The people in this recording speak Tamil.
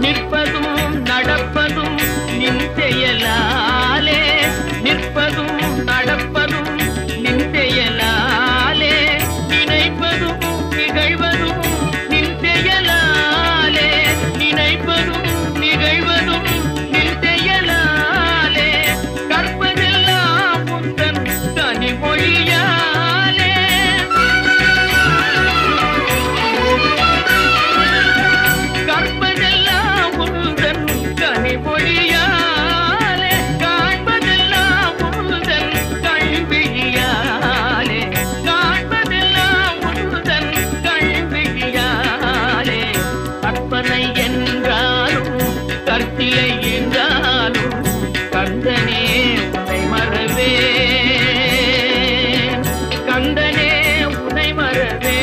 Mid இல்லை என்றாலும் கந்தனே உன்னை மறவே கந்தனே உன்னை மறவே